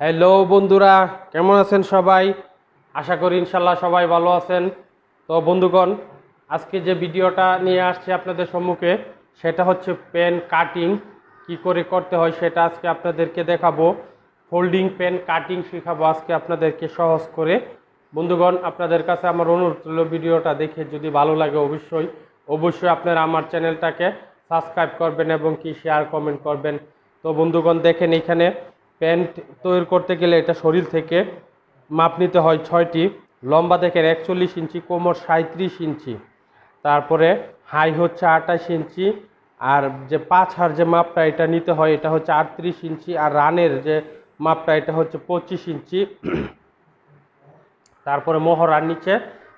Hello বন্ধুরা, কেমন আছেন সবাই? আশা করি ইনশাল্লাহ সবাই ভালো আছেন। তো বন্ধুগণ, আজকে যে ভিডিওটা নিয়ে আসছি আপনাদের সম্মুখে, সেটা হচ্ছে পেন কাটিং। কি করে করতে হয় সেটা আজকে আপনাদেরকে দেখাবো। ফোল্ডিং পেন কাটিং শেখাবো আজকে আপনাদেরকে সহজ করে। বন্ধুগণ, আপনাদের কাছে আমার অনুরোধ রইল ভিডিওটা দেখে যদি ভালো লাগে অবশ্যই অবশ্যই আপনারা আমার চ্যানেলটাকে সাবস্ক্রাইব করবেন এবং কি শেয়ার কমেন্ট করবেন। তো বন্ধুগণ, দেখেন এখানে প্যান্ট তৈরি করতে গেলে এটা শরীর থেকে মাপ নিতে হয় ছয়টি। লম্বা দেখেন একচল্লিশ ইঞ্চি, কোমর সাঁত্রিশ ইঞ্চি। তারপরে হাই হচ্ছে আঠাশ ইঞ্চি। আর যে পাঁচ হার যে মাপটা এটা নিতে হয়, এটা হচ্ছে আটত্রিশ ইঞ্চি। আর রানের যে মাপটা, এটা হচ্ছে পঁচিশ ইঞ্চি। তারপরে মোহরার নিচে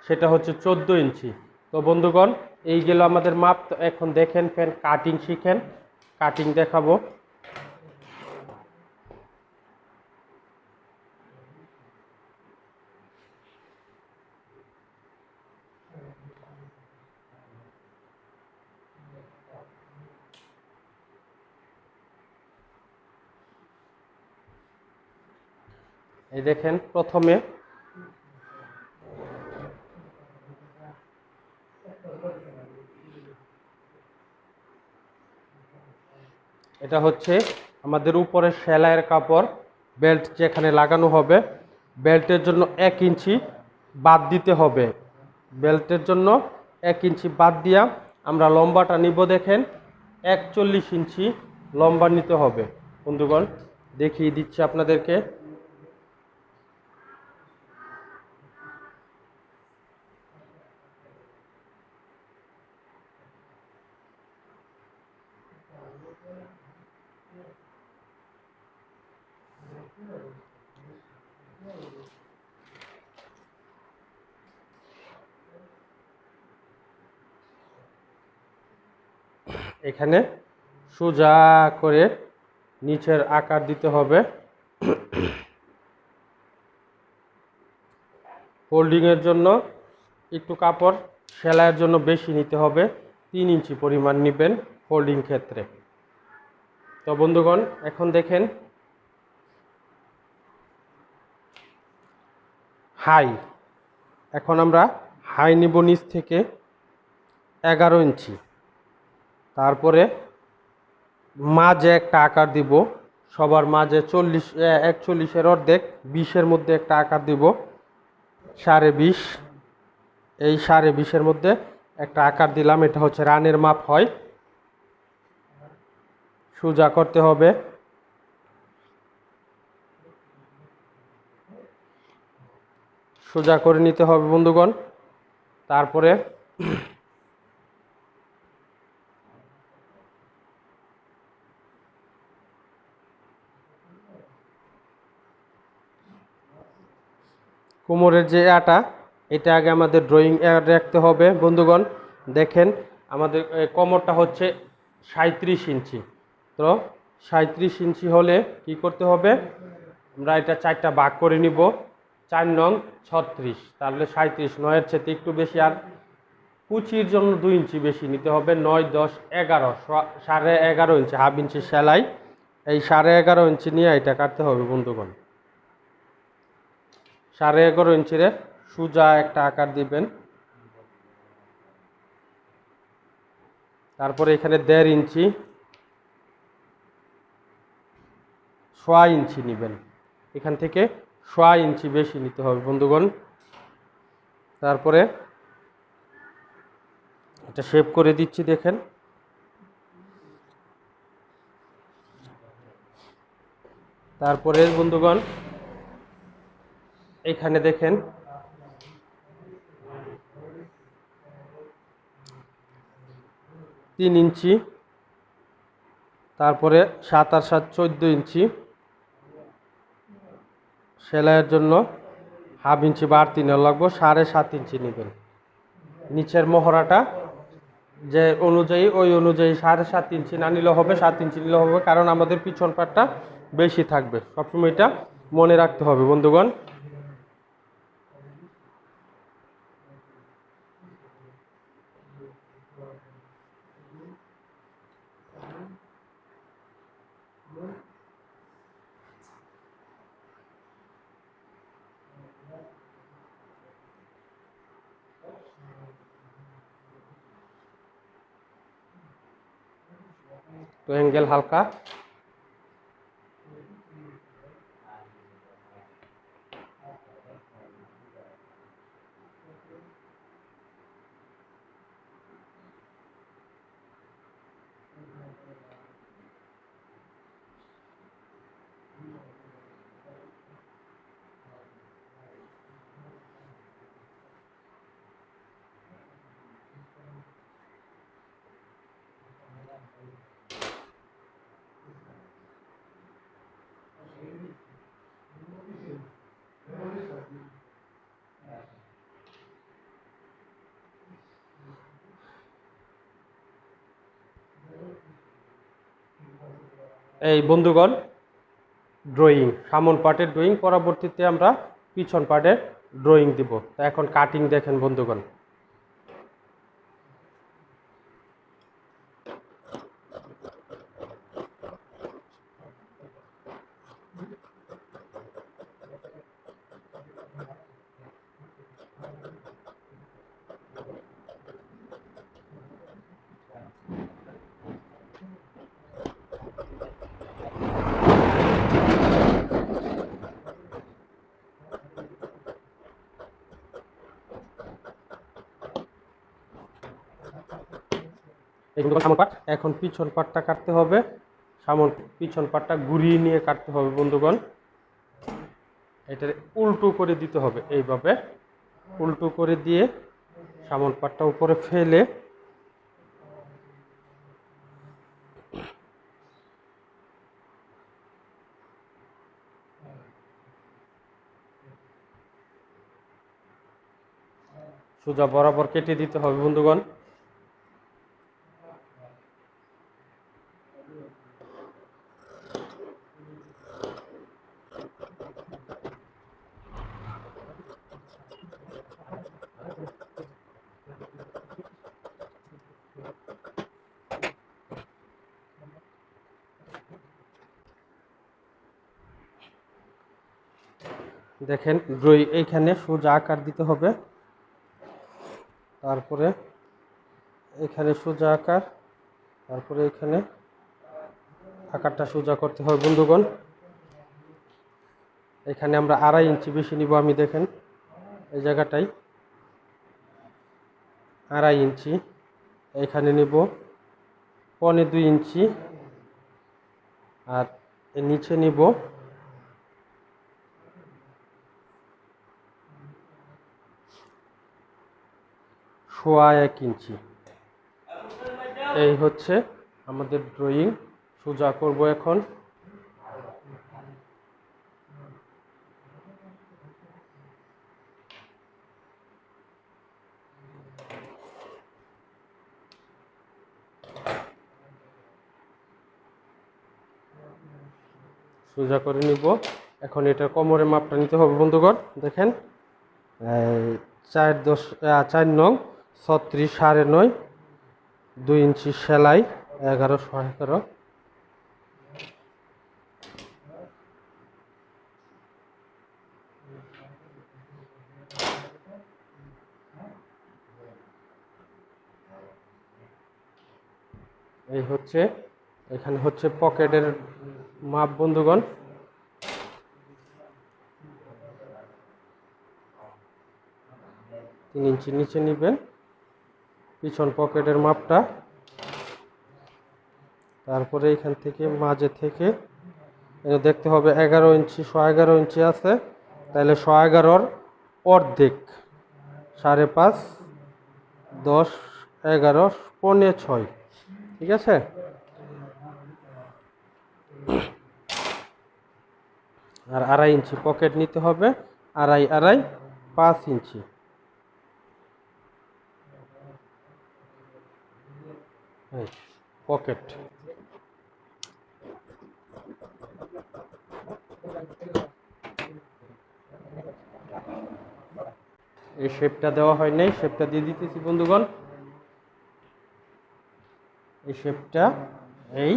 সেটা হচ্ছে চোদ্দ ইঞ্চি। তো বন্ধুগণ, এই গেল আমাদের মাপ। এখন দেখেন ফ্যান কাটিং শিখেন। কাটিং দেখাবো। এই দেখেন প্রথমে। এটা হচ্ছে আমাদের উপরে সেলাইয়ের কাপড়, বেল্ট যেখানে লাগানো হবে। বেল্টের জন্য এক ইঞ্চি বাদ দিতে হবে। বেল্টের জন্য এক ইঞ্চি বাদ দিয়া আমরা লম্বাটা নিব দেখেন। একচল্লিশ ইঞ্চি লম্বা নিতে হবে। বন্ধুগণ, দেখিয়ে দিচ্ছি আপনাদেরকে। এখানে সোজা করে নিচের আকার দিতে হবে। ফোল্ডিংয়ের জন্য একটু কাপড় সেলাইয়ের জন্য বেশি নিতে হবে। তিন ইঞ্চি পরিমাণ নেবেন ফোল্ডিং ক্ষেত্রে। তো বন্ধুগণ, এখন দেখেন হাই। এখন আমরা হাই নিব নিচ থেকে এগারো ইঞ্চি। তারপরে মাঝে একটা আকার দিব। সবার মাঝে চল্লিশ একচল্লিশের অর্ধেক, বিশের মধ্যে একটা আকার দিব। সাড়ে বিশ। এই সাড়ে বিশের মধ্যে একটা আকার দিলাম। এটা হচ্ছে রানের মাপ হয়। সোজা করতে হবে। সোজা করে নিতে হবে বন্ধুগণ। তারপরে কোমরের যে আটা এটা আগে আমাদের ড্রয়িং রাখতে হবে। বন্ধুগণ, দেখেন আমাদের কোমরটা হচ্ছে সাঁত্রিশ ইঞ্চি। তো সাঁত্রিশ ইঞ্চি হলে কি করতে হবে? আমরা এটা চারটা ভাগ করে নিব। চার নং ছত্রিশ। তাহলে সাঁত্রিশ নয়ের চেয়ে একটু বেশি, আর কুচির জন্য দুই ইঞ্চি বেশি নিতে হবে, নয়, দশ, এগারো। সাড়ে এগারো ইঞ্চি, হাফ ইঞ্চি সেলাই। এই সাড়ে এগারো ইঞ্চি নিয়ে এটা কাটতে হবে, বন্ধুগণ। সাড়ে এগারো ইঞ্চিরে সোজা একটা আকার দিবেন। তারপরে এখানে দেড় ইঞ্চি, সোয়া ইঞ্চি নেবেন। এখান থেকে সোয়া ইঞ্চি বেশি নিতে হবে, বন্ধুগণ। তারপরে এটা শেপ করে দিচ্ছি, দেখেন। তারপরে, বন্ধুগণ, এখানে দেখেন, তিন ইঞ্চি, তারপরে সাত আর সাত, চোদ্দ ইঞ্চি সেলাইয়ের জন্য হাফ ইঞ্চি বাড়তি নেওয়া লাগবো, সাড়ে সাত ইঞ্চি নেবেন। নিচের মহড়াটা যে অনুযায়ী, ওই অনুযায়ী সাড়ে সাত ইঞ্চি না নিলে হবে, সাত ইঞ্চি নিলে হবে, কারণ আমাদের পিছন পাটটা বেশি থাকবে। সবসময় এটা মনে রাখতে হবে, বন্ধুগণ। तो एंगल हल्का এই বন্ধুগণ ড্রয়িং সামন পার্টের ড্রয়িং পরবর্তীতে আমরা পিছন পার্টের ড্রয়িং দিব। তা এখন কাটিং দেখেন বন্ধুগণ। কিন্তু সামন পাট। এখন পিছন পাটটা কাটতে হবে। সামন পিছন পাটটা ঘুরিয়ে নিয়ে কাটতে হবে বন্ধুগণ। এটার উল্টো করে দিতে হবে এইভাবে। উল্টো করে দিয়ে সামন পাটটা উপরে ফেলে সোজা বরাবর কেটে দিতে হবে বন্ধুগণ। দেখেন ড্রই এইখানে সোজা আকার দিতে হবে। তারপরে এখানে সোজা আকার, তারপরে এখানে আকারটা সোজা করতে হবে বন্ধুগণ। এখানে আমরা আড়াই ইঞ্চি বেশি নিব আমি, দেখেন, এই জায়গাটাই। আড়াই ইঞ্চি, এখানে নিব পনে দুই ইঞ্চি, আর নিচে নিব সোয়া এক ইঞ্চি। এই হচ্ছে আমাদের ড্রয়িং। সোজা করব এখন। সোজা করে নিব। এখন এটা কোমরের মাপটা নিতে হবে বন্ধুগণ। দেখেন। চার দশ চার নং। ছত্রিশ সাড়ে নয়, দুই ইঞ্চি সেলাই এগারোশো এগারো এই হচ্ছে, এখানে হচ্ছে পকেটের মাপ, বন্ধুগণ। তিন ইঞ্চি নিচে নেবেন। পিছন পকেটের মাপটা। তারপরে এখান থেকে মাঝে থেকে দেখতে হবে এগারো ইঞ্চি, শ এগারো ইঞ্চি আছে। তাহলে শ এগারোর অর্ধেক, সাড়ে পাঁচ, দশ, এগারো, পৌনে ছয়, ঠিক আছে? আর আড়াই ইঞ্চি পকেট নিতে হবে, আড়াই আড়াই, পাঁচ ইঞ্চি। পকেট এই শেপটা দেওয়া হয় নাই শেপটা দিয়ে দিতেছি, বন্ধুগণ। এই শেপটা এই।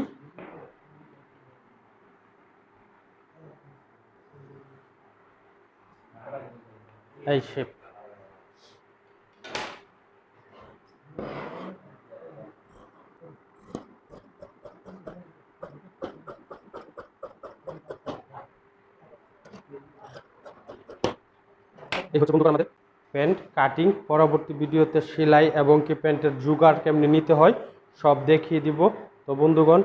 এই শেপ এই হচ্ছে বন্ধুরা আমাদের প্যান্ট কাটিং। পরবর্তী ভিডিওতে সেলাই এবং কি প্যান্টের জোগাড় কেমনি নিতে হয়, সব দেখিয়ে দিব। তো বন্ধুগণ,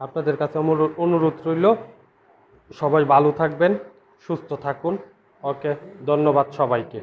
আপনাদের কাছে অনুরোধ রইল, সবাই ভালো থাকবেন, সুস্থ থাকুন। ওকে, ধন্যবাদ সবাইকে।